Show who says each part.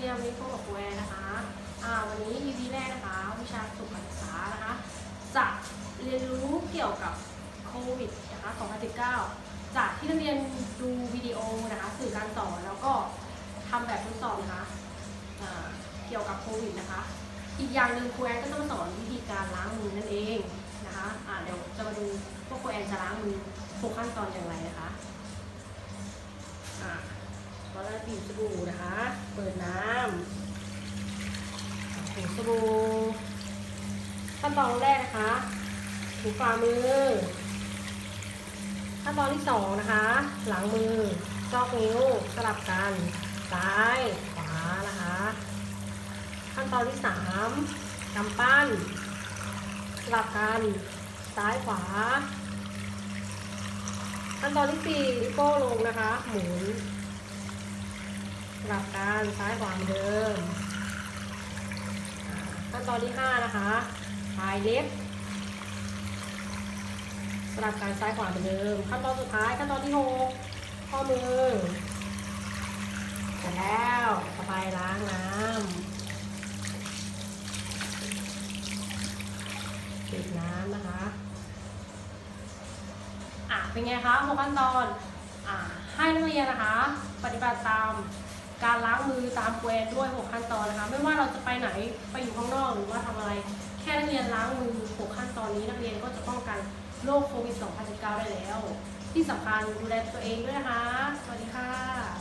Speaker 1: เรียนวันนี้พบกับครูแอนนะคะอ่าวันนี้ EP แรกนะคะวิชาสุขศึกษานะคะจะเรียนรู้เกี่ยวกับโควิดนะคะ2019 จากที่นักเรียนดูวิดีโอนะคะสื่อการสอนแล้วก็ทำแบบทดสอบนะคะอ่าเกี่ยวกับโควิดนะคะ อีกอย่างหนึ่งครูแอนก็ต้องสอนวิธีการล้างมือนั่นเองนะคะอ่าเดี๋ยวจะมาดูว่าครูแอนจะล้างมือหกขั้นตอนอย่างไรนะคะอ่า เราจะบีบสบู่นะคะ เปิดน้ำถูสบู่ขั้นตอนแรกนะคะถูฝ่ามือ ขั้นตอนที่สองนะคะ หลังมือซอกนิ้วสลับกันซ้ายขวานะคะ ขั้นตอนที่สามกำปั้นสลับกันซ้ายขวาขั้นตอนที่สี่ลิโป้ลงนะคะ หมุน ลับกันซ้ายขวาเหมือเดิมขั้นตอนที่ห้านะคะปลายเล็บสลับกันซ้ายขวาเหมือนเดิม ขั้นตอนสุดท้ายขั้นตอนที่หกข้อมือเสร็จแล้วต่อไปล้างน้ำปิดน้ำนะคะ อะเป็นไงคะหกขั้นตอน อ่าให้นักเรียนนะคะ ปฏิบัติตาม การล้างมือตามแกวนด้วย 6 ขั้นตอนนะคะ ไม่ว่าเราจะไปไหนไปอยู่ข้างนอกหรือว่าทำอะไร แค่นักเรียนล้างมือ 6 ขั้นตอนนี้นักเรียนก็จะป้องกันโรคโควิด 2019 ได้แล้ว ที่สำคัญดูแลตัวเองด้วยนะคะ สวัสดีค่ะ